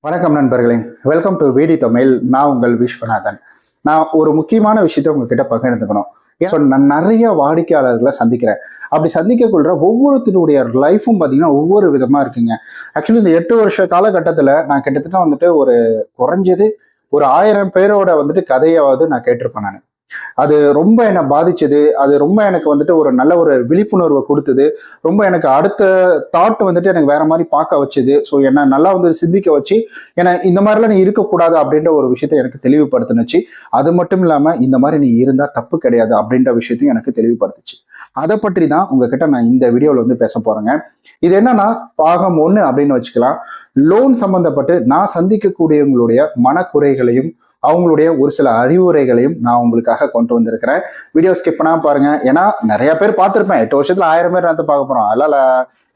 வணக்கம் நண்பர்களே. Welcome to வீடி Tamil நான் உங்கள் விஸ்வநாதன். நான் ஒரு முக்கியமான விஷயத்தை உங்ககிட்ட பகிர்ந்துக்கணும். ஏன் so, நான் நிறைய வாடிக்கையாளர்களை சந்திக்கிறேன். அப்படி சந்திக்கக்குள்ள ஒவ்வொருத்தருடைய லைஃப்பும் பார்த்தீங்கன்னா ஒவ்வொரு விதமாக இருக்குங்க. ஆக்சுவலி இந்த எட்டு வருஷ காலகட்டத்தில் நான் கிட்டத்தட்ட வந்துட்டு ஒரு குறைஞ்சது ஒரு ஆயிரம் பேரோட வந்துட்டு கதையாவது நான் கேட்டிருப்பேன் நான். அது ரொம்ப என்னை பாதிச்சது. அது ரொம்ப எனக்கு வந்துட்டு ஒரு நல்ல ஒரு விழிப்புணர்வை கொடுத்தது. ரொம்ப எனக்கு அடுத்த தாட் வந்துட்டு எனக்கு வேற மாதிரி பார்க்க வச்சது. ஸோ என்ன நல்லா வந்து சிந்திக்க வச்சு ஏன்னா இந்த மாதிரிலாம் நீ இருக்கக்கூடாது அப்படின்ற ஒரு விஷயத்த எனக்கு தெளிவுபடுத்தினுச்சு. அது மட்டும் இல்லாமல் இந்த மாதிரி நீ இருந்தால் தப்பு கிடையாது அப்படின்ற விஷயத்தையும் எனக்கு தெளிவுபடுத்துச்சு. அதை பற்றி தான் உங்ககிட்ட நான் இந்த வீடியோவில் வந்து பேச போறேங்க. இது என்னன்னா பாகம் ஒன்று அப்படின்னு வச்சுக்கலாம். லோன் சம்பந்தப்பட்டு நான் சந்திக்கக்கூடியவங்களுடைய மனக்குறைகளையும் அவங்களுடைய ஒரு சில அறிவுரைகளையும் நான் உங்களுக்காக கொண்டு வந்திருக்கிறேன். வீடியோ ஸ்கிப் பண்ணாமல் பாருங்க. ஏன்னா நிறைய பேர் பார்த்துருப்பேன். எட்டு வருஷத்துல ஆயிரம் பேர் வந்து பார்க்க போறோம். அதில்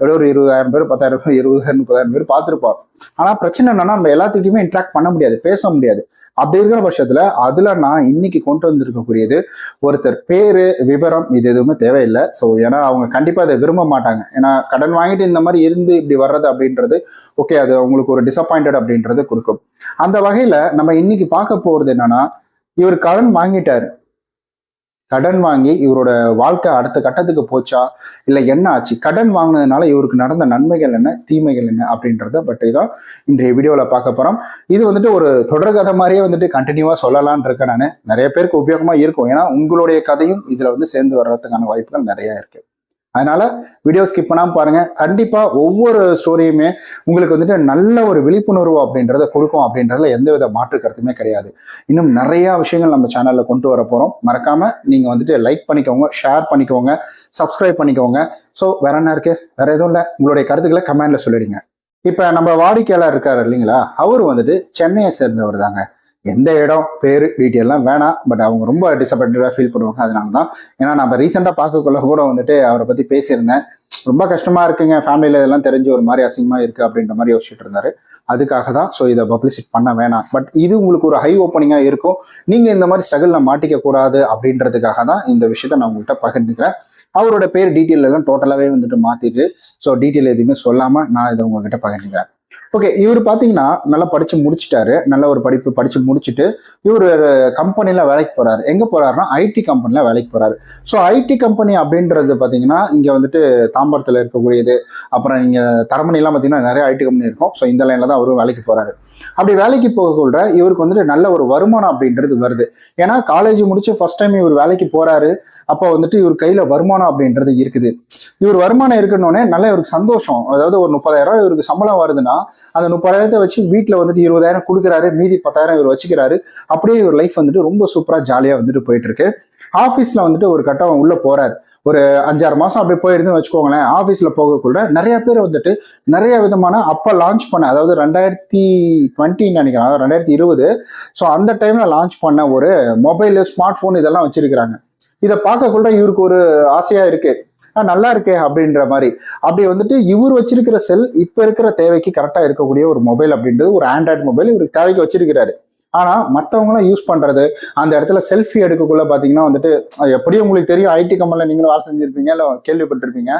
எவ்வளோ ஒரு இருபதாயிரம் பேர் பத்தாயிரம் பேர் இருபதாயிரம் முப்பதாயிரம் பேர் பார்த்துருப்போம். ஆனால் பிரச்சனை என்னன்னா நம்ம எல்லாத்துக்கிட்டையுமே இன்ட்ராக்ட் பண்ண முடியாது பேச முடியாது. அப்படி இருக்கிற பட்சத்துல அதில் நான் இன்னைக்கு கொண்டு வந்திருக்கக்கூடியது ஒருத்தர் பேரு விவரம் இது எதுவுமே தேவையில்லை. ஸோ ஏன்னா அவங்க கண்டிப்பாக அதை விரும்ப மாட்டாங்க. ஏன்னா கடன் வாங்கிட்டு இந்த மாதிரி இருந்து இப்படி வர்றது அப்படின்றது ஓகே அது அவங்களுக்கு ஒரு டிசப்பாயிண்டட் அப்படின்றது கொடுக்கும். அந்த வகையில் நம்ம இன்னைக்கு பார்க்க போறது என்னன்னா இவர் கடன் வாங்கிட்டாரு. கடன் வாங்கி இவரோட வாழ்க்கை அடுத்த கட்டத்துக்கு போச்சா? இல்லை என்ன ஆச்சு? கடன் வாங்கினதுனால இவருக்கு நடந்த நன்மைகள் என்ன? தீமைகள் என்ன? அப்படின்றத பற்றி தான் இன்றைய வீடியோவில் பார்க்க போகிறோம் இது வந்துட்டு ஒரு தொடர்கதை மாதிரியே வந்துட்டு கண்டினியூவாக சொல்லலான் இருக்கேன் நான். நிறைய பேருக்கு உபயோகமாக இருக்கும். ஏன்னா உங்களுடைய கதையும் இதில் வந்து சேர்ந்து வர்றதுக்கான வாய்ப்புகள் நிறையா இருக்குது அதனால வீடியோ ஸ்கிப் பண்ணாம பாருங்க. கண்டிப்பா ஒவ்வொரு ஸ்டோரியுமே உங்களுக்கு வந்துட்டு நல்ல ஒரு விழிப்புணர்வு அப்படின்றத கொடுக்கும் அப்படின்றதுல எந்தவித மாற்று கருத்துமே கிடையாது. இன்னும் நிறைய விஷயங்கள் நம்ம சேனல்ல கொண்டு வர போறோம். மறக்காம நீங்க வந்துட்டு லைக் பண்ணிக்கோங்க ஷேர் பண்ணிக்கோங்க சப்ஸ்கிரைப் பண்ணிக்கோங்க. ஸோ வேற என்ன இருக்கு? வேற எதுவும் இல்லை. உங்களுடைய கருத்துக்களை கமெண்ட்ல சொல்லிடுங்க. இப்ப நம்ம வாடிக்கையாளர் இருக்காரு இல்லைங்களா? அவர் வந்துட்டு சென்னையை சேர்ந்தவர் தாங்க. எந்த இடம் பேர் டீட்டெயிலாம் வேணாம். பட் அவங்க ரொம்ப டிசப்பாயின்டாக ஃபீல் பண்ணுவாங்க. அதனால தான் ஏன்னா நம்ம ரீசெண்டாக பார்க்கக்குள்ள கூட வந்துட்டு அவரை பற்றி பேசியிருந்தேன். ரொம்ப கஷ்டமாக இருக்குங்க. ஃபேமிலியில் இதெல்லாம் தெரிஞ்சு ஒரு மாதிரி அசிங்கமாக இருக்குது அப்படின்ற மாதிரி யோசிச்சுட்டு இருந்தாரு. அதுக்காக தான் ஸோ இதை பப்ளிசிட் பண்ண வேணாம். பட் இது உங்களுக்கு ஒரு ஹை ஓப்பனிங்காக இருக்கும். நீங்கள் இந்த மாதிரி ஸ்ட்ரகிளில் மாட்டிக்க கூடாது அப்படின்றதுக்காக தான் இந்த விஷயத்த நான் உங்கள்கிட்ட பகிர்ந்துக்கிறேன். அவரோட பேர் டீட்டெயில் எல்லாம் டோட்டலாகவே வந்துட்டு மாற்றிட்டு ஸோ டீட்டெயில் எதுவுமே சொல்லாமல் நான் இதை உங்ககிட்ட பகிர்ந்துக்கிறேன். ஓகே இவர் பார்த்தீங்கன்னா நல்லா படிச்சு முடிச்சிட்டாரு. நல்ல ஒரு படிப்பு படிச்சு முடிச்சுட்டு இவர் கம்பெனியில் வேலைக்கு போறாரு. எங்க போறாருன்னா ஐடி கம்பெனியில் வேலைக்கு போறாரு. ஸோ ஐடி கம்பெனி அப்படின்றது பார்த்தீங்கன்னா இங்கே வந்துட்டு தாம்பரத்தில் இருக்கக்கூடியது. அப்புறம் இங்க தரமணிலாம் பார்த்தீங்கன்னா நிறைய ஐடி கம்பெனி இருக்கும். ஸோ இந்த லைன்ல தான் அவரும் வேலைக்கு போறாரு. அப்படி வேலைக்கு போகக்குள்ள இவருக்கு வந்துட்டு நல்ல ஒரு வருமானம் அப்படின்றது வருது. ஏன்னா காலேஜ் முடிச்சு ஃபர்ஸ்ட் டைம் இவர் வேலைக்கு போறாரு. அப்போ வந்துட்டு இவர் கையில வருமானம் அப்படின்றது இருக்குது. இவர் வருமானம் இருக்கணுன்னே நல்ல இவருக்கு சந்தோஷம். அதாவது ஒரு முப்பதாயிரம் ரூபாய் இவருக்கு சம்பளம் வருதுன்னா அந்த முப்பதாயிரத்தை வச்சு வீட்டில் வந்துட்டு இருபதாயிரம் கொடுக்குறாரு மீதி பத்தாயிரம் இவர் வச்சுக்கிறாரு. அப்படியே இவர் லைஃப் வந்துட்டு ரொம்ப சூப்பராக ஜாலியாக வந்துட்டு போயிட்டு இருக்கு ஆஃபீஸில் வந்துட்டு ஒரு கட்டம் உள்ளே போகிறார் ஒரு அஞ்சாறு மாதம் அப்படி போயிருந்துன்னு வச்சுக்கோங்களேன். ஆஃபீஸில் போகக்குள்ள நிறைய பேர் வந்துட்டு நிறைய விதமான அப்போ லான்ச் பண்ண அதாவது ரெண்டாயிரத்தி டுவெண்ட்டின்னு நினைக்கிறேன் ரெண்டாயிரத்தி இருபது. ஸோ அந்த டைம்ல லான்ச் பண்ண ஒரு மொபைலு ஸ்மார்ட் ஃபோன் இதெல்லாம் வச்சுருக்கிறாங்க. இதை பார்க்கக்குள்ள இவருக்கு ஒரு ஆசையா இருக்கு. நல்லா இருக்கே அப்படின்ற மாதிரி. அப்படி வந்துட்டு இவர் வச்சிருக்கிற செல் இப்ப இருக்கிற தேவைக்கு கரெக்டா இருக்கக்கூடிய ஒரு மொபைல் அப்படின்றது ஒரு ஆண்ட்ராய்டு மொபைல் இவர் தேவைக்கு வச்சிருக்கிறாரு. ஆனால் மற்றவங்களாம் யூஸ் பண்ணுறது அந்த இடத்துல செல்ஃபி எடுக்கக்குள்ள பார்த்தீங்கன்னா வந்துட்டு எப்படியும் உங்களுக்கு தெரியும் ஐடி கம்பெனியில் நீங்களும் வேலை செஞ்சுருப்பீங்க இல்லை கேள்விப்பட்டிருப்பீங்க.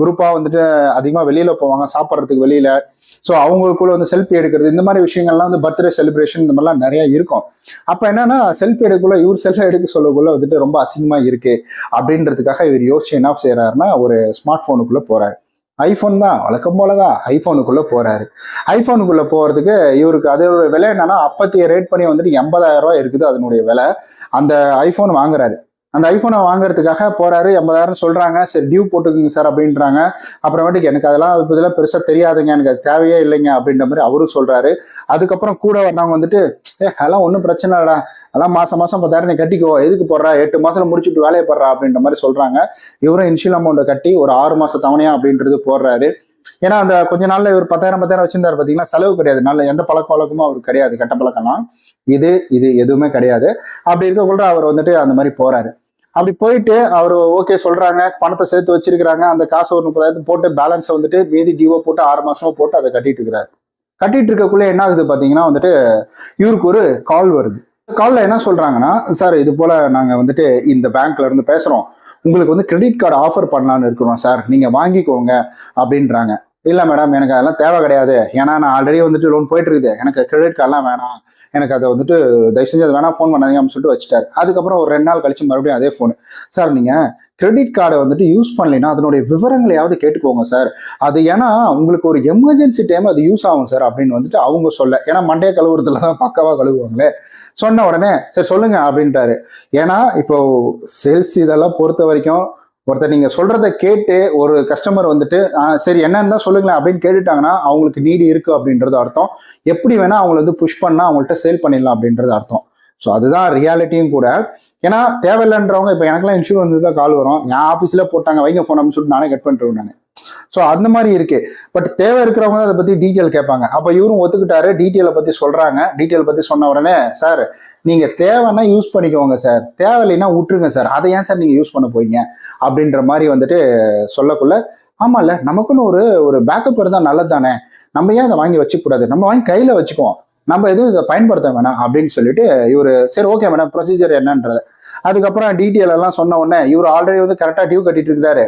குரூப்பாக வந்துட்டு அதிகமாக வெளியில் போவாங்க சாப்பிட்றதுக்கு வெளியில். ஸோ அவங்களுக்குள்ள வந்து செல்ஃபி எடுக்கிறது இந்த மாதிரி விஷயங்கள்லாம் வந்து பர்த்டே செலிப்ரேஷன் இந்த மாதிரிலாம் நிறைய இருக்கும். அப்போ என்னன்னா செல்ஃபி எடுக்கக்குள்ள இவர் செல்ஃபி எடுக்க சொல்லக்குள்ள வந்துட்டு ரொம்ப அசிங்கமாக இருக்கு. அப்படின்றதுக்காக இவர் யோசிச்சு என்ன செய்கிறாருன்னா ஒரு ஸ்மார்ட் ஃபோனுக்குள்ளே போகிறாரு ஐஃபோன் தான் வழக்கம் போல தான் ஐஃபோனுக்குள்ள போறாரு. ஐஃபோனுக்குள்ள போறதுக்கு இவருக்கு அதோட விலை என்னன்னா அப்பத்திய ரேட் பண்ணி வந்துட்டு எண்பதாயிரம் ரூபாய் இருக்குது அதனுடைய விலை. அந்த ஐஃபோன் வாங்குறாரு. அந்த ஐஃபோனை வாங்குறதுக்காக போறாரு எண்பதாயிரம் சொல்றாங்க. சரி டியூ போட்டுக்குங்க சார் அப்படின்றாங்க. அப்புறமேட்டுக்கு எனக்கு அதெல்லாம் இப்போ இதெல்லாம் பெருசா தெரியாதுங்க. எனக்கு அது தேவையே இல்லைங்க அப்படின்ற மாதிரி அவரும் சொல்றாரு. அதுக்கப்புறம் கூட வர்றவங்க வந்துட்டு ஏ அதெல்லாம் ஒன்றும் பிரச்சனை இல்லடா. அதெல்லாம் மாசம் மாசம் பத்தாயிரம் நீ கட்டிக்கோ. எதுக்கு போடுறா? எட்டு மாசத்துல முடிச்சுட்டு வேலையை போடுறா. அப்படின்ற மாதிரி சொல்றாங்க. இவரும் இன்ஷியல் அமௌண்ட்டை கட்டி ஒரு ஆறு மாசம் தவணையா அப்படின்றது போடுறாரு. ஏன்னா அந்த கொஞ்ச நாள்ல இவர் பத்தாயிரம் பத்தாயிரம் வச்சிருந்தாரு பாத்தீங்கன்னா செலவு கிடையாது. நல்ல எந்த பழக்க வழக்கமும் அவருக்கு கிடையாது. கெட்ட பழக்கம்லாம். இது இது எதுவுமே கிடையாது. அப்படி இருக்கக்குள்ள அவர் வந்துட்டு அந்த மாதிரி போறாரு. அப்படி போயிட்டு அவர் ஓகே சொல்றாங்க பணத்தை சேர்த்து வச்சிருக்கிறாங்க அந்த காசு ஒரு முப்பதாயிரத்து போட்டு பேலன்ஸை வந்துட்டு மீதி டியூவை போட்டு ஆறு மாசமா போட்டு அதை கட்டிட்டு இருக்கிறாரு கட்டிட்டு இருக்கக்குள்ள என்ன ஆகுது பாத்தீங்கன்னா வந்துட்டு இவருக்கு ஒரு கால் வருது. காலில் என்ன சொல்றாங்கன்னா சார் இது போல நாங்க வந்துட்டு இந்த பேங்க்ல இருந்து பேசுறோம். உங்களுக்கு வந்து கிரெடிட் கார்டு ஆஃபர் பண்ணலான்னு இருக்கிறோம் சார் நீங்க வாங்கிக்கோங்க அப்படின்றாங்க. இல்லை மேடம் எனக்கு அதெல்லாம் தேவை கிடையாது. ஏன்னா நான் ஆல்ரெடி வந்துட்டு லோன் போயிட்டு இருக்குது எனக்கு கிரெடிட் கார்டெலாம் வேணாம். எனக்கு அதை வந்துட்டு தயவு செஞ்சு அது வேணாம் ஃபோன் பண்ணாதீங்க அப்படின்னு சொல்லிட்டு வச்சுட்டாரு. அதுக்கப்புறம் ஒரு ரெண்டு நாள் கழிச்சு மறுபடியும் அதே ஃபோனு சார் நீங்கள் கிரெடிட் கார்டை வந்துட்டு யூஸ் பண்ணலைன்னா அதனுடைய விவரங்களையாவது கேட்டுக்கோங்க சார் அது ஏன்னா உங்களுக்கு ஒரு எமர்ஜென்சி டைம் அது யூஸ் ஆகும் சார் அப்படின்னு வந்துட்டு அவங்க சொல்ல. ஏன்னா மண்டே கழுவுறதுல தான் பக்காவாக கழுவுவாங்களே. சொன்ன உடனே சரி சொல்லுங்க அப்படின்ட்டாரு. ஏன்னா இப்போ சேல்ஸ் இதெல்லாம் பொறுத்த வரைக்கும் ஒருத்தர் நீங்கள் சொல்கிறத கேட்டு ஒரு கஸ்டமர் வந்துட்டு "ஆ, சரி என்னன்னு தான் சொல்லுங்களேன் அப்படின்னு கேட்டுட்டாங்கன்னா அவங்களுக்கு நீடு இருக்கு அப்படின்றது அர்த்தம். எப்படி வேணால் அவங்கள வந்து புஷ் பண்ணால் அவங்கள்ட்ட சேல் பண்ணிடலாம் அப்படின்றது அர்த்தம். ஸோ அதுதான் ரியாலிட்டியும் கூட. ஏன்னா தேவையில்லைன்றவங்க இப்போ எனக்குலாம் இன்சூரன்ஸ் தான் கால் வரும். என் ஆஃபீஸில் போட்டாங்க வைங்க ஃபோன் அப்படின்னு சொல்லிட்டு நானே கட் பண்ணிட்டு நான். ஸோ அந்த மாதிரி இருக்கு. பட் தேவை இருக்கிறவங்க அதை பற்றி டீட்டெயில் கேட்பாங்க. அப்போ இவரும் ஒத்துக்கிட்டாரு டீட்டெயிலை பற்றி சொல்கிறாங்க டீட்டெயில் பற்றி சொன்ன உடனே சார் நீங்கள் தேவைன்னா யூஸ் பண்ணிக்கோங்க சார். தேவையில்லைன்னா விட்டுருங்க சார். அதை ஏன் சார் நீங்கள் யூஸ் பண்ண போறீங்க? அப்படின்ற மாதிரி வந்துட்டு சொல்லக்குள்ள ஆமாம்ல நமக்குன்னு ஒரு ஒரு பேக்கப் இருந்தால் நல்லது தானே நம்ம ஏன் அதை வாங்கி வச்சுக்கூடாது நம்ம வாங்கி கையில் வச்சுக்குவோம். நம்ம எதுவும் இதை பயன்படுத்த வேணாம் அப்படின்னு சொல்லிட்டு இவர் சரி ஓகே மேடம் ப்ரொசீஜர் என்னன்றது. அதுக்கப்புறம் டீட்டெயில் எல்லாம் சொன்ன உடனே இவர் ஆல்ரெடி வந்து கரெக்டாக டியூ கட்டிட்டு இருக்காரு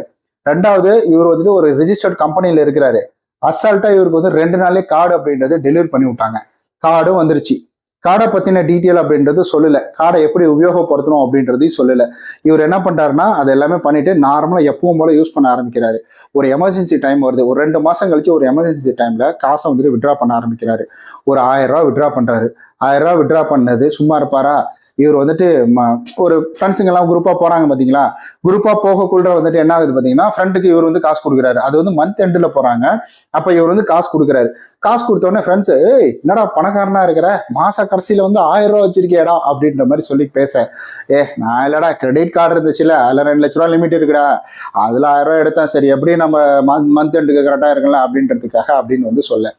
ரெண்டாவது இவர் வந்துட்டு ஒரு ரிஜிஸ்டர்ட் கம்பெனியில் இருக்கிறாரு. அசால்ட்டா இவருக்கு வந்து ரெண்டு நாளே கார்டு அப்படின்றது டெலிவரி பண்ணி விட்டாங்க. கார்டும் வந்துருச்சு. கார்டை பத்தின டீட்டெயில் அப்படின்றது சொல்லல. கார்டை எப்படி உபயோகப்படுத்தணும் அப்படின்றதையும் சொல்லல. இவர் என்ன பண்றாருன்னா அது எல்லாமே பண்ணிட்டு நார்மலா எப்பவும் போல யூஸ் பண்ண ஆரம்பிக்கிறாரு. ஒரு எமர்ஜென்சி டைம் வருது. ஒரு ரெண்டு மாசம் கழிச்சு ஒரு எமர்ஜென்சி டைம்ல காசை வந்துட்டு விட்ரா பண்ண ஆரம்பிக்கிறாரு. ஒரு ஆயிரம் ரூபா விட்ரா பண்றாரு. ஆயிரம் ரூபா விட்ரா பண்ணது சும்மா இருப்பாரா? இவர் வந்துட்டு ம- ஒரு ஃப்ரெண்ட்ஸுங்க எல்லாம் குரூப்பா போறாங்க பாத்தீங்களா? குரூப்பா போகக்குள்ள வந்துட்டு என்ன ஆகுது பாத்தீங்கன்னா ஃப்ரெண்டுக்கு இவர் வந்து காசு கொடுக்குறாரு. அது வந்து மந்த் எண்டில் போறாங்க. அப்ப இவர் வந்து காசு கொடுக்குறாரு. காசு கொடுத்த உடனே ஃப்ரெண்ட்ஸ் என்னடா பணக்காரனா இருக்கிற? மாச கடைசியில வந்து ஆயிரம் ரூபா வச்சிருக்கியடா அப்படின்ற மாதிரி சொல்லி பேச. ஏ நான் இல்லடா கிரெடிட் கார்டு இருந்துச்சுல அதுல ரெண்டு லட்ச ரூபா லிமிட் இருக்குடா. அதுல ஆயிரம் ரூபாய் எடுத்தேன் சரி எப்படி நம்ம மந்த் எண்டுக்கு கரெக்டா இருக்கலாம் அப்படின்றதுக்காக அப்படின்னு வந்து சொல்ல.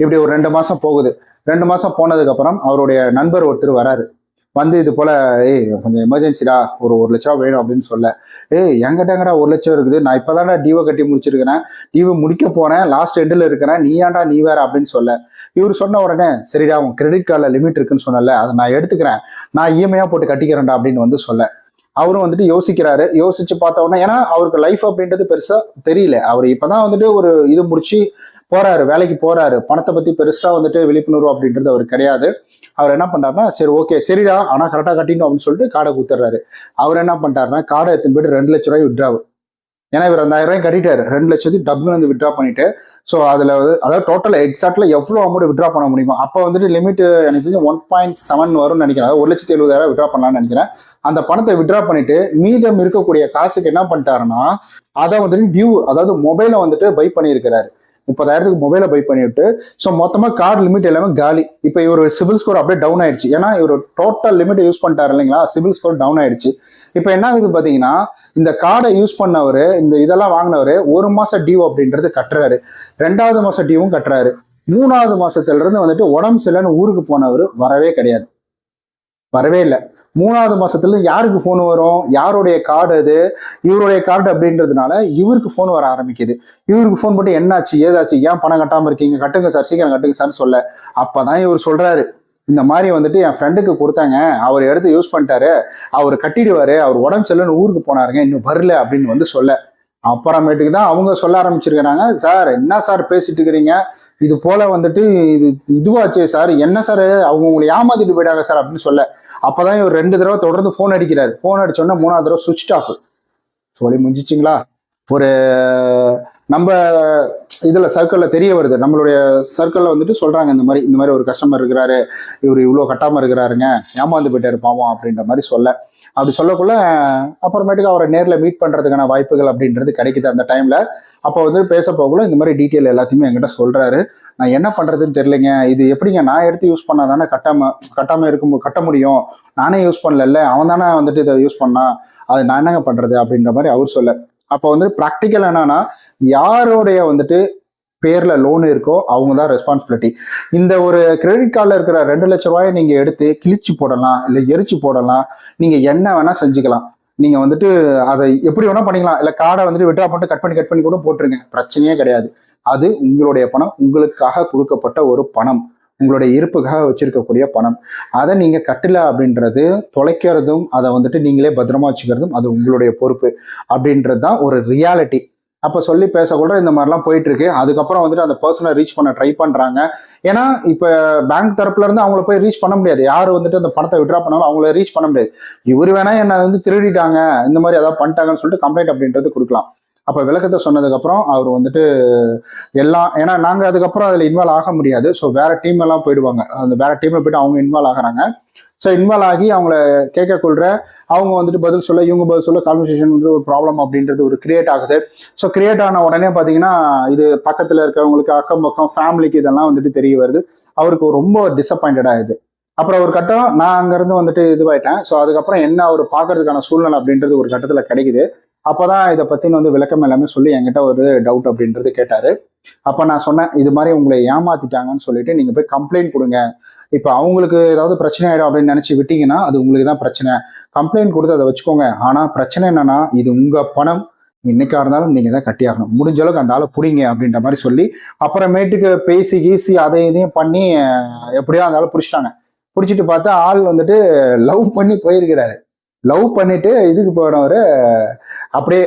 இப்படி ஒரு ரெண்டு மாசம் போகுது. ரெண்டு மாசம் போனதுக்கு அப்புறம் அவருடைய நண்பர் ஒருத்தர் வராரு. வந்து இது போல ஏய் கொஞ்சம் எமர்ஜென்சிடா ஒரு ஒரு லட்ச ரூபா வேணும் அப்படின்னு சொல்ல. ஏய் எங்கிட்ட எங்கடா ஒரு லட்சம் இருக்குது? நான் இப்பதான்டா டிவோ கட்டி முடிச்சிருக்கிறேன். டிவோ முடிக்க போறேன். லாஸ்ட் எண்டில் இருக்கிறேன். நீ ஏன்டா நீ வேற? அப்படின்னு சொல்ல. இவர் சொன்ன உடனே சரிடா உன் கிரெடிட் கார்டில் லிமிட் இருக்குன்னு சொன்னல அதை நான் எடுத்துக்கிறேன். நான் இஎம்ஐயா போட்டு கட்டிக்கிறேன்டா அப்படின்னு வந்து சொல்ல. அவரும் வந்துட்டு யோசிக்கிறாரு. யோசிச்சு பார்த்த ஏன்னா அவருக்கு லைஃப் அப்படின்றது பெருசா தெரியல. அவர் இப்பதான் வந்துட்டு ஒரு இது முடிச்சு போறாரு வேலைக்கு போறாரு. பணத்தை பத்தி பெருசா வந்துட்டு விழிப்புணர்வு அப்படின்றது அவர் கிடையாது. அவர் என்ன பண்றாருன்னா சரி ஓகே சரிடா ஆனா கரெக்டா கட்டிடணும் அப்படின்னு சொல்லிட்டு கார்டை குத்துறாரு அவர் என்ன பண்றாருன்னா காடை எடுத்துன்னு போயிட்டு ரெண்டு லட்ச ரூபாய் விட்றாரு ஏன்னா இவர் ரெண்டாயிரம் ரூபாய் கட்டிட்டாரு. ரெண்டு லட்சத்தி டபுள் வந்து விட்ரா பண்ணிட்டு. ஸோ அதுல வந்து அதாவது டோட்டல் எக்ஸாக்ட்ல எவ்வளவு அமௌண்ட் விட்ரா பண்ண முடியுமோ அப்போ வந்துட்டு லிமிட் எனக்கு தெரிஞ்சு ஒன் பாயிண்ட் செவன் வரும்னு நினைக்கிறேன். ஒரு லட்சத்தி எழுபதாயிரம் விட்ரா பண்ணலாம்னு நினைக்கிறேன். அந்த பணத்தை விட்ரா பண்ணிட்டு மீதம் இருக்கக்கூடிய காசுக்கு என்ன பண்ணிட்டாருன்னா அதை வந்துட்டு டியூ அதாவது மொபைலை வந்துட்டு பை பண்ணியிருக்கிறாரு. முப்பதாயிரத்துக்கு மொபைலை பை பண்ணிவிட்டு ஸோ மொத்தமாக கார்டு லிமிட் எல்லாமே காலி. இப்போ இவர் சிபில் ஸ்கோர் அப்படியே டவுன் ஆயிடுச்சு. ஏன்னா இவர் டோட்டல் லிமிட் யூஸ் பண்ணிட்டாரு இல்லைங்களா? சிவில் ஸ்கோர் டவுன் ஆயிடுச்சு. இப்போ என்ன ஆகுது பார்த்தீங்கன்னா இந்த கார்டை யூஸ் பண்ணவர் இந்த இதெல்லாம் வாங்கினவர் ஒரு மாசம் டியூ அப்படின்றது கட்டுறாரு. ரெண்டாவது மாசம் டியூவும் கட்டுறாரு. மூணாவது மாசத்துல இருந்து வந்துட்டு உடம்பு சரியில்லைன்னு ஊருக்கு போனவர் வரவே கிடையாது. வரவே இல்லை. மூணாவது மாசத்துல யாருக்கு ஃபோன் வரும்? யாருடைய கார்டு அது? இவருடைய கார்டு அப்படின்றதுனால இவருக்கு ஃபோன் வர ஆரம்பிக்குது. இவருக்கு ஃபோன் போட்டு என்னாச்சு ஏதாச்சு ஏன் பணம் கட்டாம இருக்கீங்க? கட்டுங்க சார் சீக்கிரம் கட்டுங்க சார்னு சொல்ல. அப்பதான் இவர் சொல்றாரு. இந்த மாதிரி வந்துட்டு என் ஃப்ரெண்டுக்கு கொடுத்தாங்க. அவர் எடுத்து யூஸ் பண்ணிட்டாரு. அவர் கட்டிடுவாரு. அவர் உடம்பு சரியில்லைன்னு ஊருக்கு போனாருங்க. இன்னும் வரல அப்படின்னு வந்து சொல்ல. அப்புறமேட்டுக்கு தான் அவங்க சொல்ல ஆரம்பிச்சிருக்கிறாங்க சார் என்ன சார் பேசிட்டு இருக்கிறீங்க? இது போல வந்துட்டு இது இதுவாச்சே சார். என்ன சார்? அவங்க உங்களை ஏமாத்திட்டு போயிட்டாங்க சார் அப்படின்னு சொல்ல. அப்பதான் இவர் ரெண்டு தடவை தொடர்ந்து ஃபோன் அடிக்கிறாரு. ஃபோன் அடிச்சோன்னா மூணாவது தடவை சுவிட்ச் ஆஃப் சொல்லி முடிஞ்சிச்சிங்களா ஒரு நம்ம இதில் சர்க்கிளில் தெரிய வருது. நம்மளுடைய சர்க்கிளில் வந்துட்டு சொல்கிறாங்க இந்த மாதிரி இந்த மாதிரி ஒரு கஸ்டமர் இருக்கிறாரு இவர் இவ்வளோ கட்டாமல் இருக்கிறாருங்க ஏமாந்து போயிட்டாரு பாவம் அப்படின்ற மாதிரி சொல்ல. அப்படி சொல்லக்குள்ள அப்புறமேட்டுக்கு அவரை நேரில் மீட் பண்ணுறதுக்கான வாய்ப்புகள் அப்படின்றது கிடைக்குது அந்த டைமில் அப்போ வந்து பேச இந்த மாதிரி டீட்டெயில் எல்லாத்தையுமே என்கிட்ட சொல்கிறாரு நான் என்ன பண்ணுறதுன்னு தெரிலங்க இது எப்படிங்க? நான் எடுத்து யூஸ் பண்ணால் தானே கட்டாமல் கட்டாமல் இருக்கும் கட்ட முடியும். நானே யூஸ் பண்ணல அவன் தானே வந்துட்டு இதை யூஸ் பண்ணான் அது நான் என்னங்க பண்ணுறது அப்படின்ற மாதிரி அவர் சொல்ல. அப்போ வந்து ப்ராக்டிக்கல் என்னன்னா யாருடைய வந்துட்டு பேர்ல லோன் இருக்கோ அவங்க தான் ரெஸ்பான்சிபிலிட்டி இந்த ஒரு கிரெடிட் கார்டில் இருக்கிற ரெண்டு லட்ச ரூபாயை நீங்க எடுத்து கிழிச்சு போடலாம் இல்லை எரிச்சு போடலாம் நீங்க என்ன வேணா செஞ்சுக்கலாம். நீங்க வந்துட்டு அதை எப்படி வேணா பண்ணிக்கலாம். இல்லை கார்டை வந்துட்டு விட்ரா பண்ணிட்டு கட் பண்ணி கட் பண்ணி கூட போட்டுருங்க. பிரச்சனையே கிடையாது. அது உங்களுடைய பணம் உங்களுக்காக கொடுக்கப்பட்ட ஒரு பணம். உங்களுடைய இருப்புக்காக வச்சிருக்கக்கூடிய பணம். அதை நீங்கள் கட்டல அப்படின்றது தொலைக்கிறதும் அதை வந்துட்டு நீங்களே பத்திரமா வச்சுக்கிறதும் அது உங்களுடைய பொறுப்பு அப்படின்றது தான் ஒரு ரியாலிட்டி அப்போ சொல்லி பேசக்கூட இந்த மாதிரிலாம் போயிட்டு இருக்கு அதுக்கப்புறம் வந்துட்டு அந்த பர்சனை ரீச் பண்ண ட்ரை பண்ணுறாங்க ஏன்னா இப்போ பேங்க் தரப்புல இருந்து அவங்கள போய் ரீச் பண்ண முடியாது. யார் வந்துட்டு அந்த பணத்தை விட்ரா பண்ணாலும் அவங்கள ரீச் பண்ண முடியாது. இவர் வேணா என்ன வந்து திருடிட்டாங்க இந்த மாதிரி ஏதாவது பண்ணிட்டாங்கன்னு சொல்லிட்டு கம்ப்ளைண்ட் அப்படின்றது கொடுக்கலாம். அப்போ விளக்கத்தை சொன்னதுக்கப்புறம் அவர் வந்துட்டு எல்லாம் ஏன்னா நாங்கள் அதுக்கப்புறம் அதில் இன்வால்வ் ஆக முடியாது. ஸோ வேற டீம் எல்லாம் போயிடுவாங்க. அந்த வேற டீமில் போயிட்டு அவங்க இன்வால்வ் ஆகுறாங்க. ஸோ இன்வால்வ் ஆகி அவங்கள கேட்க கொள்கிற அவங்க வந்துட்டு பதில் சொல்ல இவங்க பதில் சொல்ல கான்வர்சேஷன் வந்து ஒரு ப்ராப்ளம் அப்படின்றது ஒரு கிரியேட் ஆகுது. ஸோ கிரியேட் ஆன உடனே பார்த்தீங்கன்னா இது பக்கத்தில் இருக்கிறவங்களுக்கு அக்கம் பக்கம் ஃபேமிலிக்கு இதெல்லாம் வந்துட்டு தெரிய வருது. அவருக்கு ரொம்ப டிசப்பாயிண்டட் ஆகுது அப்புறம் ஒரு கட்டம் நான் அங்கேருந்து வந்துட்டு இதுவாயிட்டேன். ஸோ அதுக்கப்புறம் என்ன அவர் பார்க்கறதுக்கான சூழ்நிலை அப்படின்றது ஒரு கட்டத்தில் கிடைக்குது. அப்பதான் இதை பற்றின வந்து விளக்கம் எல்லாமே சொல்லி என்கிட்ட ஒரு டவுட் அப்படின்றது கேட்டார். அப்போ நான் சொன்னேன் இது மாதிரி உங்களை ஏமாத்திட்டாங்கன்னு சொல்லிட்டு நீங்கள் போய் கம்ப்ளைண்ட் கொடுங்க. இப்போ அவங்களுக்கு ஏதாவது பிரச்சனை ஆகிடும் அப்படின்னு நினச்சி விட்டீங்கன்னா அது உங்களுக்கு தான் பிரச்சனை. கம்ப்ளைண்ட் கொடுத்து அதை வச்சுக்கோங்க. ஆனால் பிரச்சனை என்னன்னா இது உங்கள் பணம். என்னைக்கா இருந்தாலும் நீங்கள் தான் கட்டியாகணும். முடிஞ்ச அளவுக்கு அந்த ஆளை பிடிங்க அப்படின்ற மாதிரி சொல்லி அப்புறமேட்டுக்கு பேசி கீசி அதை இதையும் பண்ணி எப்படியோ அந்த ஆளை பிடிச்சிட்டாங்க. பிடிச்சிட்டு பார்த்தா ஆள் வந்துட்டு லவ் பண்ணி போயிருக்கிறாரு. லவ் பண்ணிட்டு இதுக்கு போனவர் அப்படியே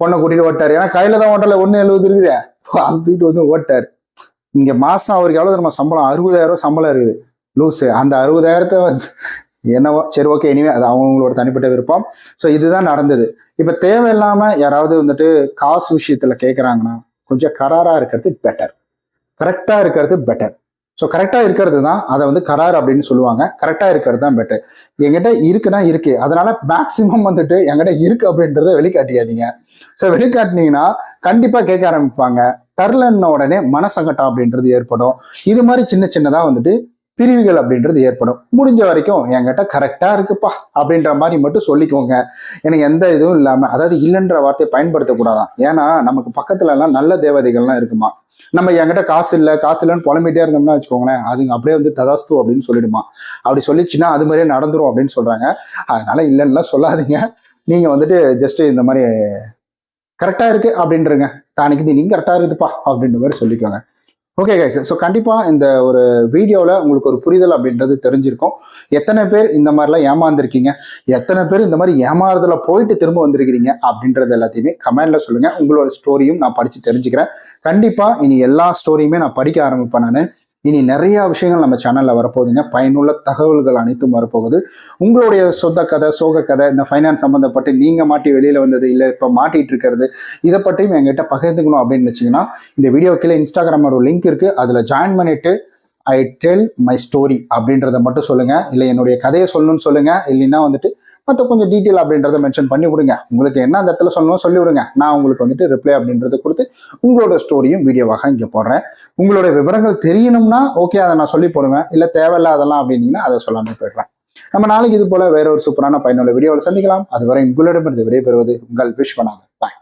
பொண்ணை கூட்டிட்டு ஓட்டாரு. ஏன்னா கையில தான் ஓட்டல ஒண்ணு எழுபது இருக்குதே. அது தூக்கிட்டு வந்து ஓட்டாரு. இங்க மாசம் அவருக்கு எவ்வளவு நம்ம சம்பளம்? அறுபதாயிரம் ரூபாய் சம்பளம் இருக்குது. லூஸு அந்த அறுபதாயிரத்தை வந்து என்னவோ சரி ஓகே இனிமே அது அவங்களோட தனிப்பட்ட விருப்பம். ஸோ இதுதான் நடந்தது. இப்போ தேவையில்லாம யாராவது வந்துட்டு காசு விஷயத்துல கேட்குறாங்கன்னா கொஞ்சம் கராராக இருக்கிறது பெட்டர் கரெக்டாக இருக்கிறது பெட்டர் ஸோ கரெக்டாக இருக்கிறது தான் அதை வந்து கரார் அப்படின்னு சொல்லுவாங்க. கரெக்டாக இருக்கிறது தான் பெட்டர் எங்கிட்ட இருக்குன்னா இருக்கு. அதனால மேக்சிமம் வந்துட்டு எங்கிட்ட இருக்கு அப்படின்றத வெளிக்காட்டியாதீங்க. ஸோ வெளிக்காட்டினீங்கன்னா கண்டிப்பாக கேட்க ஆரம்பிப்பாங்க. தரலன்ன உடனே மனசங்கட்டம் அப்படின்றது ஏற்படும். இது மாதிரி சின்ன சின்னதாக வந்துட்டு பிரிவுகள் அப்படின்றது ஏற்படும். முடிஞ்ச வரைக்கும் என்கிட்ட கரெக்டாக இருக்குப்பா அப்படின்ற மாதிரி மட்டும் சொல்லிக்கோங்க. எனக்கு எந்த இதுவும் இல்லாமல் அதாவது இல்லைன்ற வார்த்தையை பயன்படுத்தக்கூடாதான். ஏன்னா நமக்கு பக்கத்துலலாம் நல்ல தேவதைகள்லாம் இருக்குமா? நம்ம என்கிட்ட காசு இல்லை காசு இல்லைன்னு புலம்பிட்டே இருந்தோம்னா வச்சுக்கோங்களேன் அதுங்க அப்படியே வந்து ததாஸ்து அப்படின்னு சொல்லிடுமா. அப்படி சொல்லிச்சுன்னா அது மாதிரியே நடந்துரும் அப்படின்னு சொல்றாங்க. அதனால இல்லைன்னுலாம் சொல்லாதீங்க. நீங்க வந்துட்டு ஜஸ்ட் இந்த மாதிரி கரெக்டா இருக்கு அப்படின்றங்க. தானிக்கு நீங்க கரெக்டா இருக்குதுப்பா அப்படின்ற மாதிரி சொல்லிக்கோங்க. ஓகே கைஸ் ஸோ கண்டிப்பாக இந்த ஒரு வீடியோவில் உங்களுக்கு ஒரு புரிதல் அப்படின்றது தெரிஞ்சிருக்கும். எத்தனை பேர் இந்த மாதிரிலாம் ஏமாந்துருக்கீங்க? எத்தனை பேர் இந்த மாதிரி ஏமாறுதல போயிட்டு திரும்ப வந்திருக்கிறீங்க? அப்படின்றது எல்லாத்தையுமே கமெண்டில் சொல்லுங்கள் உங்களோட ஸ்டோரியும் நான் படித்து தெரிஞ்சுக்கிறேன். கண்டிப்பாக இனி எல்லா ஸ்டோரியுமே நான் படிக்க ஆரம்பிப்பேன் நான். இனி நிறைய விஷயங்கள் நம்ம சேனலில் வரப்போகுதுங்க. பயனுள்ள தகவல்கள் அனைத்தும் வரப்போகுது. உங்களுடைய சொந்த கதை சோக கதை இந்த ஃபைனான்ஸ் சம்மந்தப்பட்டு நீங்கள் மாட்டி வெளியில் வந்தது இல்லை இப்போ மாட்டிட்டு இருக்கிறது இதை பற்றியும் எங்கிட்ட பகிர்ந்துக்கணும் அப்படின்னு வச்சிங்கன்னா இந்த வீடியோ கீழே இன்ஸ்டாகிராம் ஒரு லிங்க் இருக்குது அதில் ஜாயின் பண்ணிட்டு ஐ டெல் மை ஸ்டோரி அப்படின்றத மட்டும் சொல்லுங்கள் இல்லை என்னுடைய கதையை சொல்லணும்னு சொல்லுங்கள் இல்லைன்னா வந்துட்டு மற்ற கொஞ்சம் டீட்டெயில் அப்படின்றத மென்ஷன் பண்ணி விடுங்க. உங்களுக்கு என்ன அந்த இடத்துல சொல்லணும் சொல்லி விடுங்க. நான் உங்களுக்கு வந்துட்டு ரிப்ளை அப்படின்றத கொடுத்து உங்களோட ஸ்டோரியும் வீடியோவாக இங்கே போடுறேன். உங்களோட விவரங்கள் தெரியணும்னா ஓகே அதை நான் சொல்லி போடுவேன். இல்லை தேவையில்லாதெல்லாம் அப்படின்னீங்கன்னா அதை சொல்லாமல் போயிடுறேன். நம்ம நாளைக்கு இது போல வேற ஒரு சூப்பரான பயனுள்ள வீடியோவில் சந்திக்கலாம். அதுவரை உங்களிடமிருந்து விடைபெறுவது உங்கள் விஸ்வநாதன். பாய்